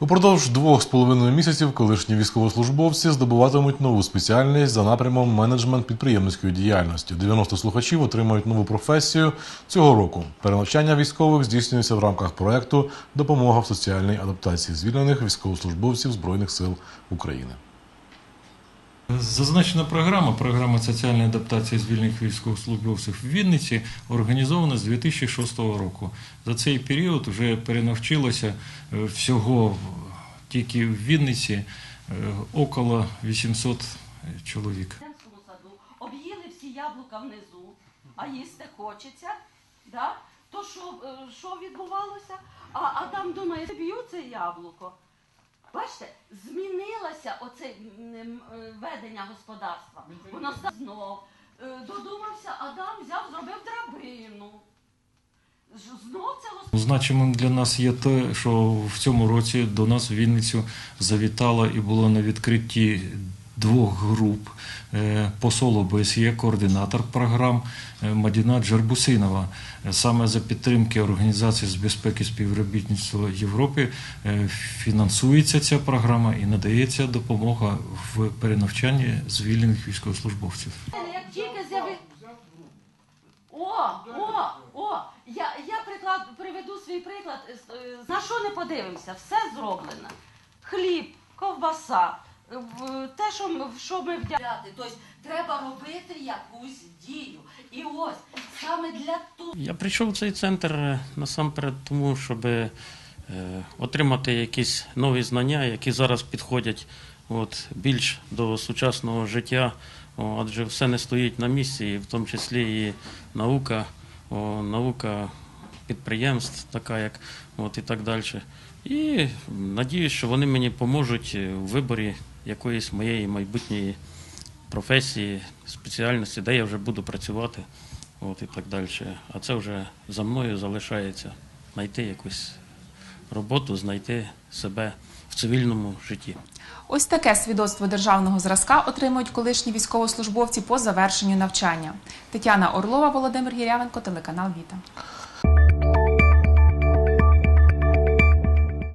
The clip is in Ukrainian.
Упродовж двох з половиною місяців колишні військовослужбовці здобуватимуть нову спеціальність за напрямом менеджмент підприємницької діяльності. 90 слухачів отримають нову професію цього року. Перенавчання військових здійснюється в рамках проекту Допомога в соціальній адаптації звільнених військовослужбовців Збройних сил України. Зазначена програма, програма соціальної адаптації звільнених військовослужбовців в Вінниці, організована з 2006 року. За цей період вже перенавчилося е, всього тільки в Вінниці е, около 800 чоловік. Об'їли всі яблука внизу, а їсти хочеться. Да? То що, е, що відбувалося? А Адам думає, б'ю це яблуко. Бачите, змінилося оце ведення господарства. Воно знов. Е, Додумався, Адам взяв, зробив драбину. Знов це господарство. Значимим для нас є те, що в цьому році до нас в Вінницю завітала і була на відкритті двох груп Е, посол ОБСЄ, координатор програм е, Мадіна Джербусинова. Е, Саме за підтримки Організації з безпеки співробітництва Європи фінансується ця програма і надається допомога в перенавчанні звільнених військовослужбовців. Як тільки з'яви... О, о! Я, приклад, приведу свій приклад. На що не подивимося? Все зроблено. Хліб, ковбаса, в- те, що ми, в що ми вдягати. Тобто треба робити якусь дію. І ось саме для того. Я прийшов в цей центр е, насамперед тому, щоб е, отримати якісь нові знання, які зараз підходять от, більш до сучасного життя, О, адже все не стоїть на місці, і в тому числі і наука, о, наука підприємств, така як от, і так далі. І надіюсь, що вони мені поможуть у виборі якоїсь моєї майбутньої професії, спеціальності, де я вже буду працювати, от і так далі. А це вже за мною залишається знайти якусь роботу, знайти себе в цивільному житті. Ось таке свідоцтво державного зразка отримують колишні військовослужбовці по завершенню навчання. Тетяна Орлова, Володимир Гірявенко, телеканал Віта.